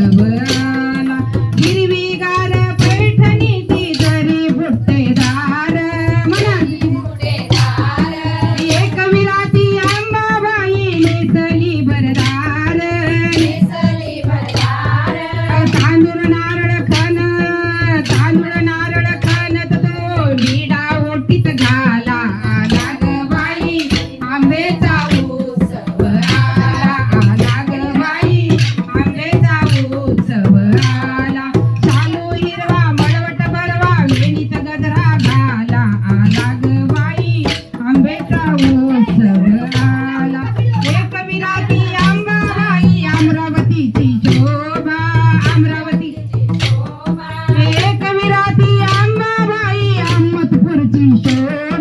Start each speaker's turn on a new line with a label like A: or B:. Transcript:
A: Whatever. एक विराती अंबा भाई अमरावतीची शोभा अमरावती एक विराती अंबा भाई अमथपुरची